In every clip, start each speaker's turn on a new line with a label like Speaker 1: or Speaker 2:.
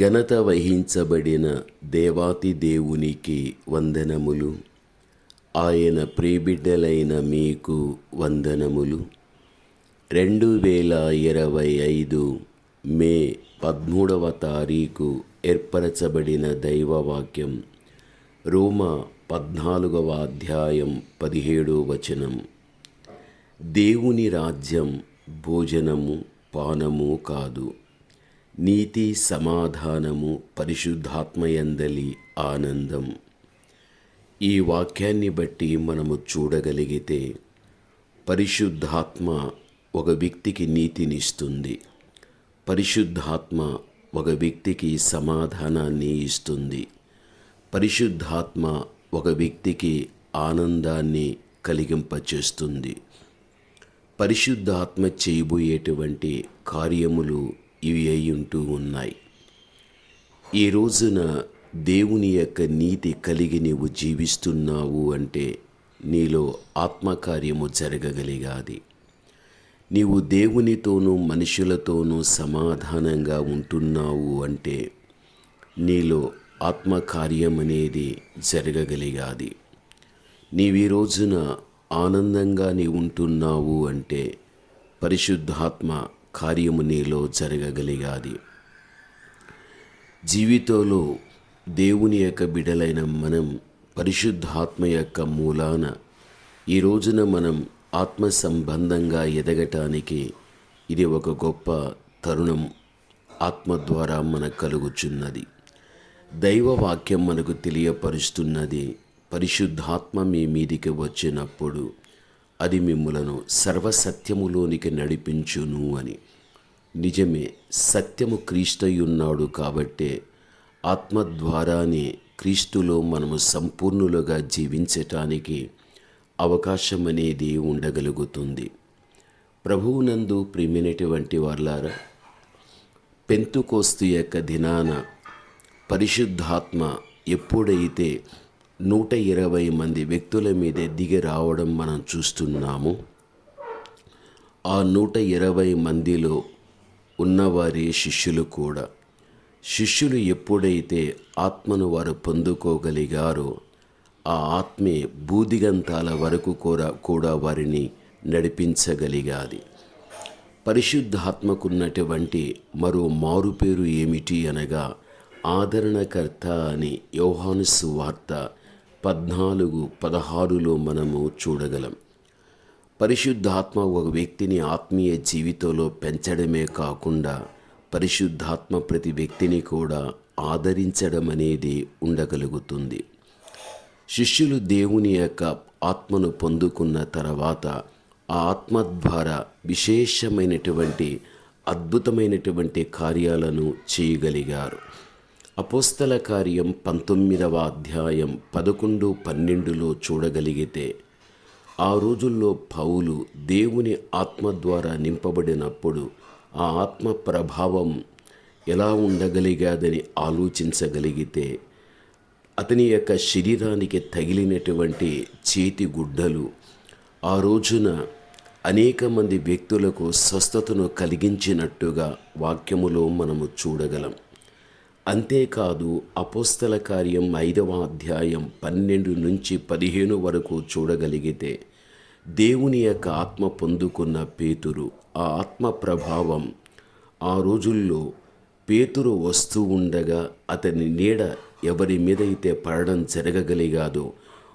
Speaker 1: ఘనత వహించబడిన దేవాతి దేవునికి వందనములు. ఆయన ప్రీబిడ్డలైన మీకు వందనములు. రెండు వేల ఇరవై ఐదు మే పదమూడవ తారీఖు ఏర్పరచబడిన దైవవాక్యం రోమా పద్నాలుగవ అధ్యాయం పదిహేడో వచనం. దేవుని రాజ్యం భోజనము పానము కాదు. నీతి సమాధానము పరిశుద్ధాత్మయందలి ఆనందం. ఈ వాక్యాన్ని బట్టి మనము చూడగలిగితే పరిశుద్ధాత్మ ఒక వ్యక్తికి నీతినిస్తుంది. పరిశుద్ధాత్మ ఒక వ్యక్తికి సమాధానాన్ని ఇస్తుంది. పరిశుద్ధాత్మ ఒక వ్యక్తికి ఆనందాన్ని కలిగింపచేస్తుంది. పరిశుద్ధాత్మ చేయబోయేటువంటి కార్యములు ఇవి అయి ఉంటూ ఉన్నాయి. ఈ రోజున దేవుని యొక్క నీతి కలిగి నీవు జీవిస్తున్నావు అంటే నీలో ఆత్మకార్యము జరగగలిగాది. నీవు దేవునితోనూ మనుషులతోనూ సమాధానంగా ఉంటున్నావు అంటే నీలో ఆత్మకార్యం అనేది జరగగలిగాది. నీవు ఈ రోజున ఆనందంగా నీ ఉంటున్నావు అంటే పరిశుద్ధాత్మ కార్యము నీలో జరగగలిగాది. జీవితంలో దేవుని యొక్క బిడలైన మనం పరిశుద్ధాత్మ యొక్క మూలాన ఈ రోజున మనం ఆత్మ సంబంధంగా ఎదగటానికి ఇది ఒక గొప్ప తరుణం ఆత్మ ద్వారా మనకు కలుగుచున్నది. దైవ వాక్యం మనకు తెలియపరుస్తున్నది. పరిశుద్ధాత్మ మీ మీదికి వచ్చినప్పుడు అది మిమ్ములను సర్వసత్యములోనికి నడిపించును అని. నిజమే సత్యము క్రీస్తయున్నాడు కాబట్టే ఆత్మ ద్వారానే క్రీస్తులో మనము సంపూర్ణులుగా జీవించటానికి అవకాశం అనేది ఉండగలుగుతుంది ప్రభువునందు ప్రియమైనటువంటి వాళ్ళారా పెంతుకోస్తు యొక్క దినాన పరిశుద్ధాత్మ ఎప్పుడైతే నూట ఇరవై మంది వ్యక్తుల మీద దిగి రావడం మనం చూస్తున్నాము. ఆ నూట ఇరవై మందిలో ఉన్నవారి శిష్యులు కూడా. శిష్యులు ఎప్పుడైతే ఆత్మను వారు పొందుకోగలిగారో ఆ ఆత్మే బూదిగంతాల వరకు కూడా కూడా వారిని నడిపించగలిగాది. పరిశుద్ధాత్మకున్నటువంటి మరో మారుపేరు ఏమిటి అనగా ఆదరణకర్త అని యోహానుసు వార్త పద్నాలుగు పదహారులో మనము చూడగలం. పరిశుద్ధాత్మ ఒక వ్యక్తిని ఆత్మీయ జీవితంలో పెంచడమే కాకుండా పరిశుద్ధాత్మ ప్రతి వ్యక్తిని కూడా ఆదరించడం అనేది ఉండగలుగుతుంది. శిష్యులు దేవుని యొక్క ఆత్మను పొందుకున్న తర్వాత ఆ ఆత్మ ద్వారా విశేషమైనటువంటి అద్భుతమైనటువంటి కార్యాలను చేయగలిగారు. అపోస్తల కార్యం పంతొమ్మిదవ అధ్యాయం పదకొండు పన్నెండులో చూడగలిగితే ఆ రోజుల్లో పౌలు దేవుని ఆత్మ ద్వారా నింపబడినప్పుడు ఆ ఆత్మ ప్రభావం ఎలా ఉండగలిగాదని ఆలోచించగలిగితే అతని యొక్క శరీరానికి తగిలినటువంటి చేతి గుడ్డలు ఆ రోజున అనేక మంది వ్యక్తులకు స్వస్థతను కలిగించినట్టుగా వాక్యములో మనము చూడగలం. అంతేకాదు అపోస్తల కార్యం ఐదవ అధ్యాయం పన్నెండు నుంచి పదిహేను వరకు చూడగలిగితే దేవుని యొక్క ఆత్మ పొందుకున్న పేతురు ఆ ఆత్మ ప్రభావం ఆ రోజుల్లో పేతురు వస్తూ ఉండగా అతని నీడ ఎవరి మీద అయితే పడడం జరగగలిగాదో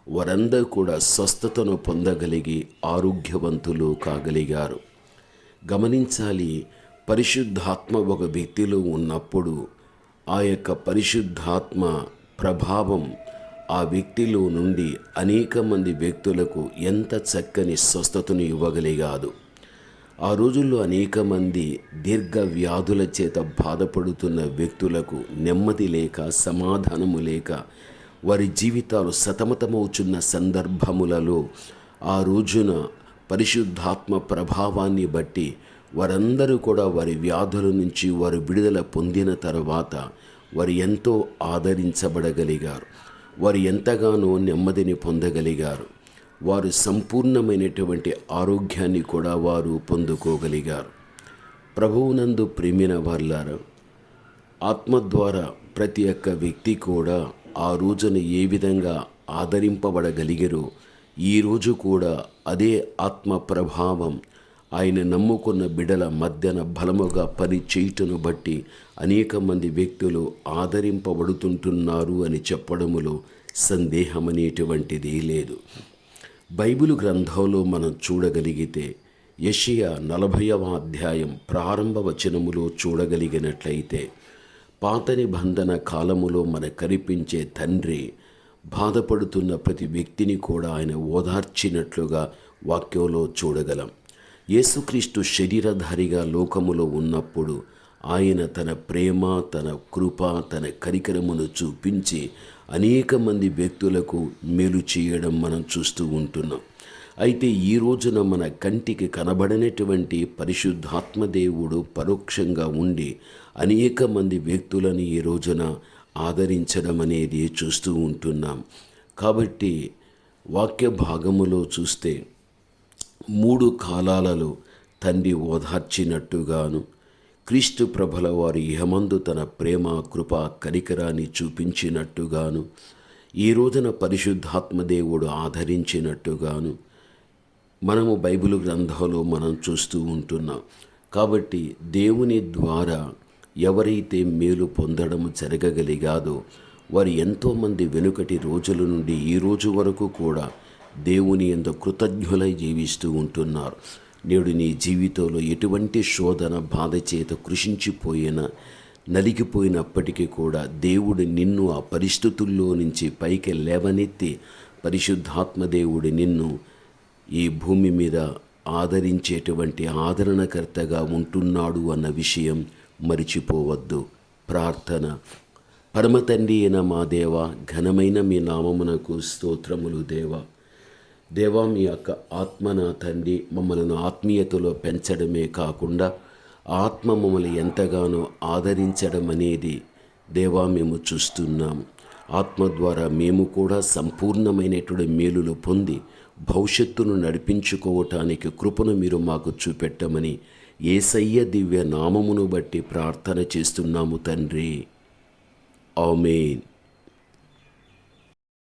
Speaker 1: వారందరూ కూడా స్వస్థతను పొందగలిగి ఆరోగ్యవంతులు కాగలిగారు. గమనించాలి పరిశుద్ధాత్మ ఒక వ్యక్తిలో ఉన్నప్పుడు ఆ యొక్క పరిశుద్ధాత్మ ప్రభావం ఆ వ్యక్తిలో నుండి అనేక మంది వ్యక్తులకు ఎంత చక్కని స్వస్థతను ఇవ్వగలిగాదు ఆ రోజుల్లో అనేక మంది దీర్ఘ వ్యాధుల చేత బాధపడుతున్న వ్యక్తులకు నెమ్మది లేక సమాధానము లేక వారి జీవితాలు సతమతమవుచున్న సందర్భములలో ఆ రోజున పరిశుద్ధాత్మ ప్రభావాన్ని బట్టి వారందరూ కూడా వారి వ్యాధుల నుంచి వారు విడుదల పొందిన తర్వాత వారు ఎంతో ఆదరించబడగలిగారు. వారు ఎంతగానో నెమ్మదిని పొందగలిగారు. వారు సంపూర్ణమైనటువంటి ఆరోగ్యాన్ని కూడా వారు పొందుకోగలిగారు. ప్రభువునందు ప్రేమిన వాళ్ళారు ఆత్మ ద్వారా ప్రతి ఒక్క వ్యక్తి కూడా ఆ రోజున ఏ విధంగా ఆదరింపబడగలిగారో ఈరోజు కూడా అదే ఆత్మ ప్రభావం ఆయన నమ్ముకున్న బిడల మధ్యన బలముగా పని చేయుటను బట్టి అనేక మంది వ్యక్తులు ఆదరింపబడుతుంటున్నారు అని చెప్పడములో సందేహమనేటువంటిది లేదు. బైబిల్ గ్రంథంలో మనం చూడగలిగితే యషియా నలభైవ అధ్యాయం ప్రారంభ వచనములో చూడగలిగినట్లయితే పాత నిబంధన కాలములో మన కనిపించే తండ్రి బాధపడుతున్న ప్రతి వ్యక్తిని కూడా ఆయన ఓదార్చినట్లుగా వాక్యంలో చూడగలం. యేసుక్రీస్తు శరీరధారిగా లోకములో ఉన్నప్పుడు ఆయన తన ప్రేమ తన కృప తన కరికరమును చూపించి అనేక మంది వ్యక్తులకు మేలు చేయడం మనం చూస్తూ ఉంటున్నాం. అయితే ఈ రోజున మన కంటికి కనబడనటువంటి పరిశుద్ధాత్మ దేవుడు పరోక్షంగా ఉండి అనేక మంది వ్యక్తులను ఈ రోజున ఆదరించడం అనేది చూస్తూ ఉంటున్నాం. కాబట్టి వాక్య భాగములో చూస్తే మూడు కాలాలలో తండ్రి ఓదార్చినట్టుగాను క్రీస్తు ప్రభల వారి ఇహమందు తన ప్రేమ కృప కరికరాన్ని చూపించినట్టుగాను ఈ రోజున పరిశుద్ధాత్మదేవుడు ఆదరించినట్టుగాను మనము బైబిల్ గ్రంథంలో మనం చూస్తూ ఉంటున్నాం. కాబట్టి దేవుని ద్వారా ఎవరైతే మేలు పొందడం జరగగలిగాదో వారు ఎంతోమంది వెనుకటి రోజుల నుండి ఈ రోజు వరకు కూడా దేవుని ఎందు కృతజ్ఞులై జీవిస్తూ ఉంటున్నారు. నేడు నీ జీవితంలో ఎటువంటి శోధన బాధ చేత కృషించిపోయిన నలిగిపోయినప్పటికీ కూడా దేవుడు నిన్ను ఆ పరిస్థితుల్లో నుంచి పైకి లేవనెత్తి పరిశుద్ధాత్మ దేవుడు నిన్ను ఈ భూమి మీద ఆదరించేటువంటి ఆదరణకర్తగా ఉంటున్నాడు అన్న విషయం మరిచిపోవద్దు. ప్రార్థన. పరమతండ్రి అయిన మా దేవ ఘనమైన మీ నామమునకు స్తోత్రములు దేవా. దేవా మీ యొక్క ఆత్మ నా తండ్రి మమ్మల్ని ఆత్మీయతలో పెంచడమే కాకుండా ఆత్మ మమ్మల్ని ఎంతగానో ఆదరించడం అనేది దేవా మేము చూస్తున్నాము ఆత్మ ద్వారా మేము కూడా సంపూర్ణమైనటువంటి మేలులు పొంది భవిష్యత్తును నడిపించుకోవటానికి కృపను మీరు మాకు చూపెట్టమని ఏసయ్య దివ్య నామమును బట్టి ప్రార్థన చేస్తున్నాము తండ్రి. ఆమెన్.